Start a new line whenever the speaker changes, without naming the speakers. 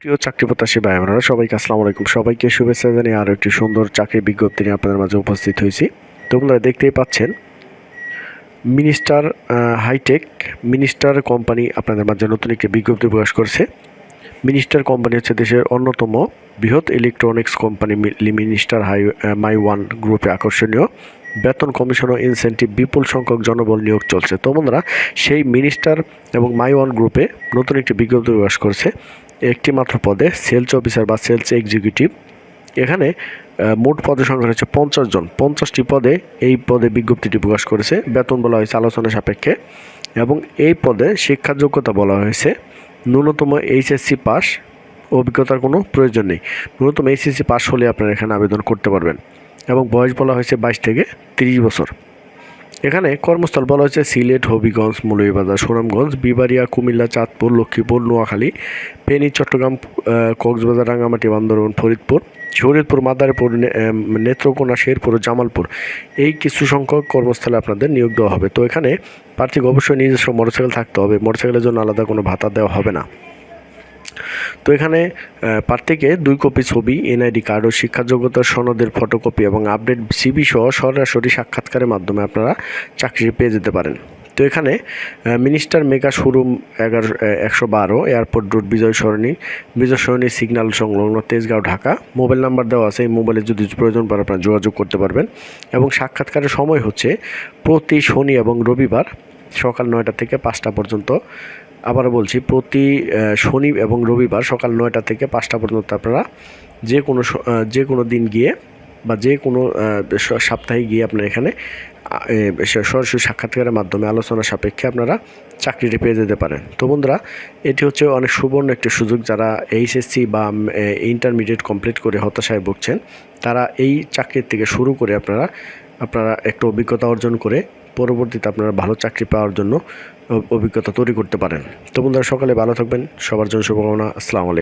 প্রিয় চাকরি প্রত্যাশী ভাই আমরা সবাইকে আসসালামু আলাইকুম। সবাইকে শুভেচ্ছা জানিয়ে আরও একটি সুন্দর চাকরির বিজ্ঞপ্তি নিয়ে আপনাদের মাঝে উপস্থিত হয়েছি। তোমরা দেখতেই পাচ্ছেন, মিনিস্টার হাইটেক, মিনিস্টার কোম্পানি আপনাদের মাঝে নতুন একটি বিজ্ঞপ্তি প্রকাশ করছে। মিনিস্টার কোম্পানি হচ্ছে দেশের অন্যতম বৃহৎ electronics company Minister hi My One গ্রুপে আকর্ষণীয়। বেতন কমিশন ও ইনসেন্টিভ বিপুল সংখ্যক জনবল নিয়োগ চলছে। তো বন্ধুরা, সেই মিনিস্টার এবং মাই ওয়ান গ্রুপে নতুন একটি বিজ্ঞপ্তি প্রকাশ করছে। একটি মাত্র পদে সেলস অফিসার বা সেলস এক্সিকিউটিভ। এখানে মোট পদের সংখ্যা হচ্ছে পঞ্চাশ জন। পঞ্চাশটি পদে এই পদে বিজ্ঞপ্তিটি প্রকাশ করেছে। বেতন বলা হয়েছে আলোচনা সাপেক্ষে। এবং এই পদে শিক্ষা যোগ্যতা বলা হয়েছে। ন্যূনতম এইচএসসি পাস অভিজ্ঞতার কোনো প্রয়োজন নেই। ন্যূনতম এইচএসসি পাস হলে আপনারা এখানে আবেদন করতে পারবেন। এবং বয়স বলা হয়েছে বাইশ থেকে তিরিশ বছর। এখানে কর্মস্থল বলা হচ্ছে সিলেট, হবিগঞ্জ, মৌলভীবাজার, সুনামগঞ্জ বিবারিয়া কুমিল্লা, চাঁদপুর, লক্ষ্মীপুর, নোয়াখালী, ফেনী, চট্টগ্রাম কক্সবাজার, রাঙ্গামাটি, বান্দরবান, ফরিদপুর শরীরপুর মাদারীপুর নেত্রকোনা, শেরপুর ও জামালপুর। এই কিছু সংখ্যক কর্মস্থলে আপনাদের নিয়োগ দেওয়া হবে। তো এখানে প্রার্থীকে অবশ্যই নিজস্ব মোটরসাইকেল থাকতে হবে। মোটরসাইকেলের জন্য আলাদা কোনো ভাতা দেওয়া হবে না। তো এখানে প্রার্থীকে দুই কপি ছবি, এনআইডি কার্ড ও শিক্ষা যোগ্যতার সনদের ফটোকপি এবং আপডেট সিবি সহ সরাসরি সাক্ষাৎকারের মাধ্যমে আপনারা চাকরি পেয়ে যেতে পারেন। তো এখানে মিনিস্টার মেগা শোরুম এগারো একশো বারো, airport road Bijoy Sarani Bijoy Sarani signal সংলগ্ন তেজগাঁও, ঢাকা। মোবাইল নাম্বার দেওয়া আছে, এই মোবাইলে যদি প্রয়োজন পড়ে আপনারা যোগাযোগ করতে পারবেন। এবং সাক্ষাৎকারের সময় হচ্ছে প্রতি শনি এবং রবিবার সকাল নয়টা থেকে পাঁচটা পর্যন্ত আবারও বলছি, প্রতি শনি এবং রবিবার সকাল নয়টা থেকে পাঁচটা পর্যন্ত আপনারা যে কোনো যে কোনো দিন গিয়ে বা যে কোনো সপ্তাহে গিয়ে আপনার এখানে সরাসরি সাক্ষাৎকারের মাধ্যমে, আলোচনা সাপেক্ষে আপনারা চাকরিটি পেয়ে যেতে পারেন। তো বন্ধুরা, এটি হচ্ছে অনেক সুবর্ণ একটি সুযোগ যারা এইচএসসি বা ইন্টারমিডিয়েট কমপ্লিট করে হতাশায় ভুগছেন, তারা এই চাকরির থেকে শুরু করে আপনারা আপনারা একটু অভিজ্ঞতা অর্জন করে পরবর্তীতে আপনারা ভালো চাকরি পাওয়ার জন্য অভিজ্ঞতা তৈরি করতে পারেন। তো বন্ধুরা, সকালে ভালো থাকবেন। সবার জন্য শুভকামনা। আসসালামু আলাইকুম।